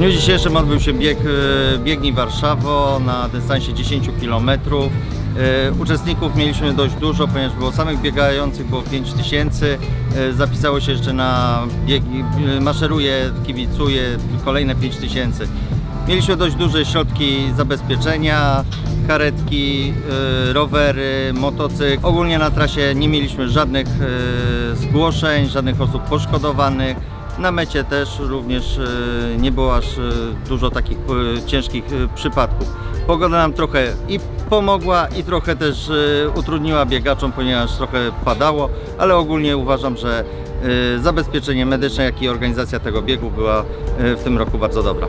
dniu dzisiejszym odbył się bieg e, Biegnij Warszawo na dystansie 10 km. E, Uczestników mieliśmy dość dużo, ponieważ było samych biegających, było 5 tysięcy. E, Zapisało się jeszcze na biegi, maszeruje, kibicuje kolejne 5 tysięcy. Mieliśmy dość duże środki zabezpieczenia, karetki, rowery, motocykl. Ogólnie na trasie nie mieliśmy żadnych zgłoszeń, żadnych osób poszkodowanych. Na mecie też również e, nie było aż e, dużo takich e, ciężkich przypadków. Pogoda nam trochę i pomogła i trochę też utrudniła biegaczom, ponieważ trochę padało, ale ogólnie uważam, że zabezpieczenie medyczne, jak i organizacja tego biegu była w tym roku bardzo dobra.